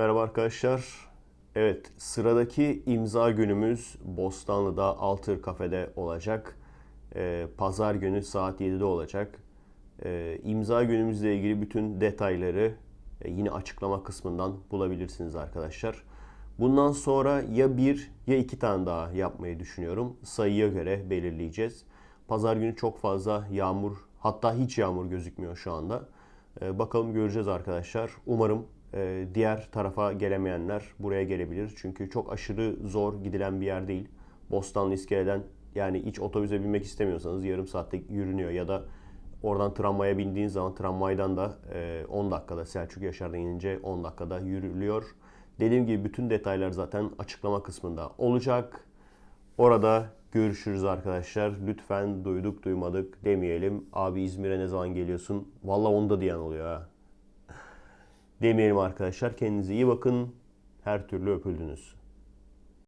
Merhaba arkadaşlar. Evet, sıradaki imza günümüz Bostanlı'da Altır Kafe'de olacak. Ee, Pazar günü saat 7'de olacak. Ee, imza günümüzle ilgili bütün detayları e, yine açıklama kısmından bulabilirsiniz arkadaşlar. Bundan sonra ya bir ya iki tane daha yapmayı düşünüyorum. Sayıya göre belirleyeceğiz. Pazar günü çok fazla yağmur hatta hiç yağmur gözükmüyor şu anda. Ee, bakalım göreceğiz arkadaşlar. Umarım e, diğer tarafa gelemeyenler buraya gelebilir. Çünkü çok aşırı zor gidilen bir yer değil. Bostanlı iskeleden yani hiç otobüse binmek istemiyorsanız yarım saatte yürünüyor ya da oradan tramvaya bindiğin zaman tramvaydan da e, 10 dakikada Selçuk Yaşar'dan inince 10 dakikada yürülüyor. Dediğim gibi bütün detaylar zaten açıklama kısmında olacak. Orada görüşürüz arkadaşlar. Lütfen duyduk duymadık demeyelim. Abi İzmir'e ne zaman geliyorsun? Valla onu da diyen oluyor ha. Demeyelim arkadaşlar. Kendinize iyi bakın. Her türlü öpüldünüz.